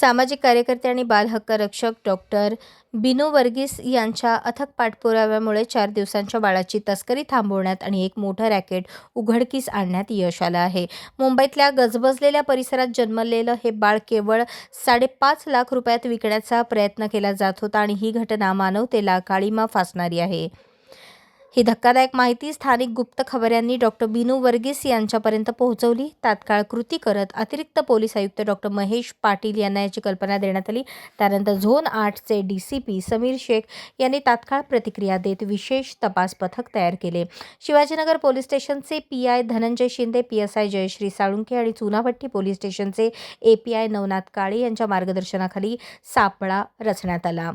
सामाजिक कार्यकर्ते आणि बालहक्क रक्षक डॉक्टर बिनू वर्गीस यांच्या अथक पाठपुराव्यामुळे चार दिवसांच्या बाळाची तस्करी थांबवण्यात आणि एक मोठं रॅकेट उघडकीस आणण्यात यश आलं आहे. मुंबईतल्या गजबजलेल्या परिसरात जन्मलेलं हे बाळ केवळ साडेपाच लाख रुपयात विकण्याचा प्रयत्न केला जात होता आणि ही घटना मानवतेला काळीमा फासणारी आहे. ही धक्कादायक माहिती स्थानिक गुप्त खबऱ्यांनी डॉक्टर बिनू वर्गीस यांच्यापर्यंत पोहोचवली. तात्काळ कृती करत अतिरिक्त पोलीस आयुक्त डॉक्टर महेश पाटील यांना याची कल्पना देण्यात आली. त्यानंतर zone आठचे D C P Sameer Shaikh यांनी तात्काळ प्रतिक्रिया देत विशेष तपास पथक तयार केले. शिवाजीनगर पोलीस स्टेशनचे P I Dhananjay Shinde P S I Jayashree Salunke आणि चुनाभट्टी पोलीस स्टेशनचे A P I Navnath Kale यांच्या मार्गदर्शनाखाली सापळा रचण्यात आला.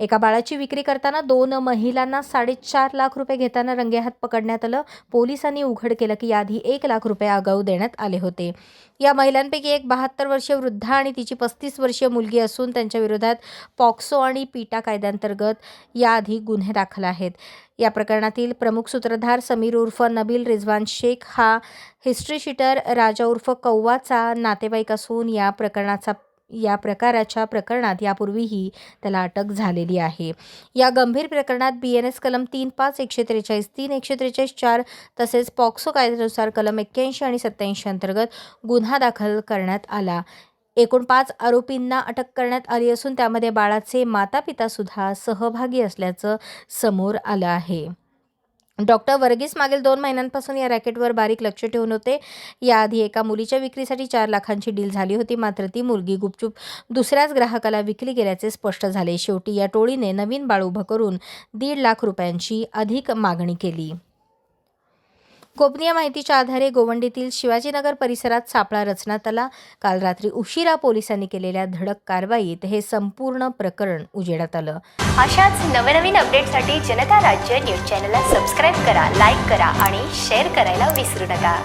एका बाळाची विक्री करताना दोन महिलांना साडेचार लाख रुपये घेताना रंगेहात पकडण्यात आलं. पोलिसांनी उघड केलं की याआधी एक लाख रुपये आगाऊ देण्यात आले होते. या महिलांपैकी एक बहात्तर वर्षीय वृद्धा आणि तिची पस्तीस वर्षीय मुलगी असून त्यांच्या विरोधात पॉक्सो आणि पीटा कायद्यांतर्गत याआधी गुन्हे दाखल आहेत. या प्रकरणातील प्रमुख सूत्रधार समीर उर्फ नबील रिझवान शेख हा हिस्ट्रीशीटर राजा उर्फ कौवाचा नातेवाईक असून या प्रकरणाचा या प्रकाराच्या प्रकरणात यापूर्वीही त्याला अटक झालेली आहे. या गंभीर प्रकरणात बी एन एस कलम तीन पाच एकशे त्रेचाळीस तीन एकशे त्रेचाळीस चार तसेच पॉक्सो कायद्यानुसार कलम एक्क्याऐंशी आणि सत्याऐंशी अंतर्गत गुन्हा दाखल करण्यात आला. एकूण पाच आरोपींना अटक करण्यात आली असून त्यामध्ये बाळाचे माता पितासुद्धा सहभागी असल्याचं समोर आलं आहे. डॉक्टर वर्गीस मागील दोन महिन्यांपासून या रॅकेटवर बारीक लक्ष ठेवून होते. याआधी एका मुलीच्या विक्रीसाठी चार लाखांची डील झाली होती मात्र ती मुलगी गुपचूप दुसऱ्याच ग्राहकाला विकली गेल्याचे स्पष्ट झाले. शेवटी या टोळीने नवीन बाळ उभं करून दीड लाख रुपयांची अधिक मागणी केली. गोपनीय माहितीच्या आधारे गोवंडीतील शिवाजीनगर परिसरात सापळा रचण्यात आला. काल रात्री उशिरा पोलिसांनी केलेल्या धडक कारवाईत हे संपूर्ण प्रकरण उजेडात आलं. अशाच नवनवीन अपडेटसाठी जनता राज्य न्यूज चॅनलला सबस्क्राईब करा लाईक करा आणि शेअर करायला विसरू नका.